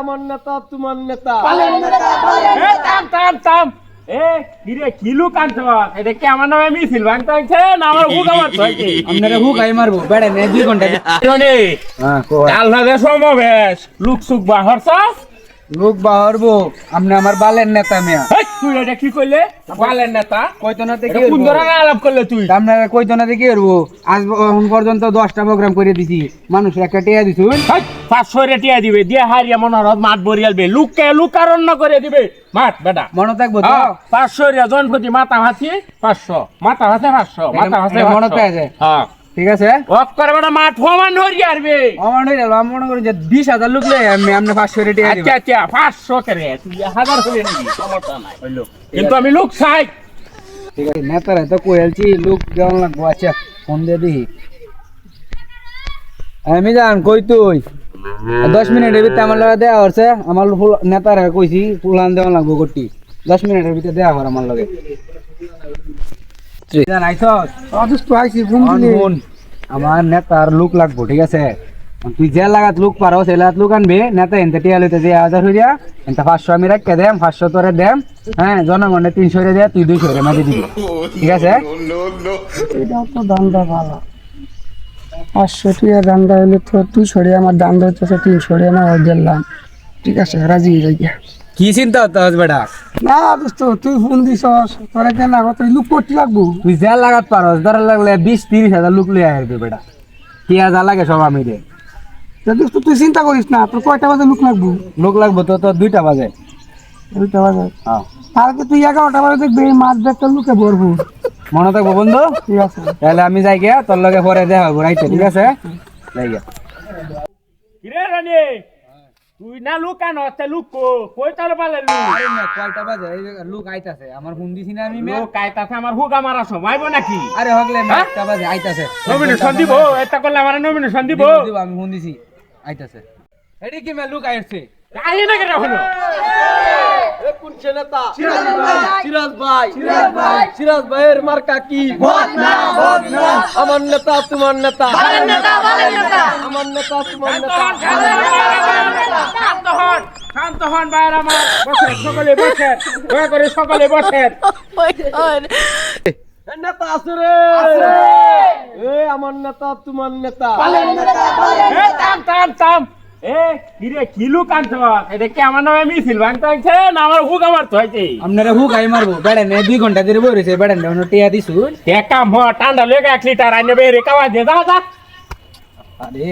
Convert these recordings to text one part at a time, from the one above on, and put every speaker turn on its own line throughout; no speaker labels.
আমার নেতা তোমার নেতা।
থাম থাম থাম। এ কিরে কি লুক আনছ? এটা কি আমার নামে মিছিল ভাঙতে হচ্ছে না আমার হুক আমার হয়েছে
আপনারা হুক আই মারবো। বেড়ে নে দুই
ঘণ্টা।
হ্যাঁ
কাল না সমাবেশ লুক সুক
লোক বাহরবো। আপনি আমার বালের নেতা মিয়া।
তুই এটা কি করলে? বালের নেতা?
কইতো না
এটা কোন ধরনের আলাপ করলে তুই?
আপনারা কইতো না দেখি করব আজ এখন পর্যন্ত দশটা প্রোগ্রাম করে দিছি। মানুষ একটা টিয়া দিছুন
পাঁচশো রেটিয়া দিবে। দিয়ে হারিয়া মনোরথ মাঠ বরিয়ালবে লুককে লুকারণ্য করে দিবে। মাঠ বেটা।
মনে থাকব তো?
হ্যাঁ, পাঁচশো রিয়া জনপতি মাথা ভাসি পাঁচশো। মাথা ভাসে পাঁচশো মাথা
এটা মনে
পাঁচশো। হ্যাঁ।
ঠিক আছে?
অফ করে বেটা মাঠ ফমান হরিয়া আরবে
আমার হয়ে গেল মনে করি যে বিশ হাজার লোক লই আমি পাঁচশো টিয়া দিব।
আচ্ছা আচ্ছা পাঁচশো করে। তুই হাজার হলে নাকি সমস্যা নাই। হইল কিন্তু আমি লোক চাই।
ঠিক আছে নেতারা তো কইলছি লোক কেমন লাগবো? আচ্ছা ফোন দিয়ে দিই আমি জান কই তুই? দশ মিনিটের ভিতরে আমার লগে দেওয়া হচ্ছে আমার ফুল- নেতারা কইছি ফুলান দেওয়া লাগবো গটি দশ মিনিটের ভিতরে দেওয়া হর আমার লগে।
অসুস্থ আইছি
শোন, আমার নেতার লুক লাগবো ঠিক আছে? তুই যে লাগাত লুক পারো সে লাগাত লুক আনবে। নেতা এনতে টিয়া লইতে যে হাজার হইয়া এনতে পাঁচশো আমি রাখতে দেম পাঁচশো তোরে দেম। হ্যাঁ জনগণে তিনশো রে দে তুই দুইশো রে মাঝে দিবি। ঠিক আছে?
এটাও তো দান্দা ভালো পাঁচশো টিয়া দান্দা হলে তো তুই সরে আমার দান্দা হচ্ছে তিন সরে না গেলাম ঠিক আছে রাজি হয়ে গিয়া
কি চিন্তা হতে হবে বেটা?
না দোস্ত তুই ফোন দিস তোরা কেন আগত লুক করতে লাগবো?
তুই যা লাগাত পারস ধরা লাগলে বিশ তিরিশ হাজার লুক লই আসবে বেটা। কি হাজার লাগে সব আমি রে
দোস্ত তুই চিন্তা করিস না তোর কয়টা বাজে লুক লাগবো?
লোক লাগবো তো তোর দুইটা বাজে।
দুইটা বাজে?
হ্যাঁ।
কালকে তুই এগারোটা বাজে দেখবি মাছ ব্যাগটা লুকে ভরবো।
মনে থাকব বন্ধু?
ঠিক আছে।
তাহলে আমি যাই গিয়া তোর লগে পরে দেখা হব রাইতে ঠিক আছে? যাই গিয়া।
কিরে রানি? তুই না লুকানো হচ্ছে লুক কই তাহলে পালে লুক?
কয়টা বাজে? লোক আইতাছে আমার ফোন দিছি না আমি
লোক কাইতাছে আমার হুক আমার সময় নাকি?
আরে হগলে
হ্যাঁ?
একটা বাজে আইতাছে।
নমিনেশন দিব এটা করলে আমার নমিনেশন দিব।
দিব, দিব, আমি ফোন দিছি আইতাছে। এডি কি মে লোক আইছে?
আই না কেন হলো
সিরাজ ভাই। সিরাজ ভাইয়ের মার্কা কি? আমার নেতা তোমার নেতা। আমার নেতা তোমার নেতা।
শান্ত হন শান্ত হন বাইরে আমার বসেন সকলে বসেন দয়া করে সকলে বসেন।
নেতা আছে রে। এ আমার নেতা তোমার নেতা।
এ থাম থাম থাম। এ কিরে কি লুক আনছ এটা কি আমার নামে মিছিল ভাঙতে না আমার হুক আমার তো হয়েছে
আপনারা হুক আই মারবো। বেড়ে নে দুই ঘণ্টা ধরে বইরেছে বেড়ে নে অন্য টিয়া দিছু।
একটা ম ঠান্ডা লেগে এক লিটার আইনে বেরে কাওয়া দিয়ে যা যা।
আরে।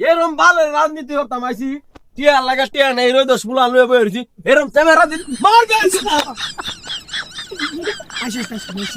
এরম ভালো রাজনীতি করতাম আইছি। টিয়া লাগা টিয়া নাই রই দশ ফুলা লয়ে বইছি এরম ক্যামেরা দিন মার গেছে আসিস আসিস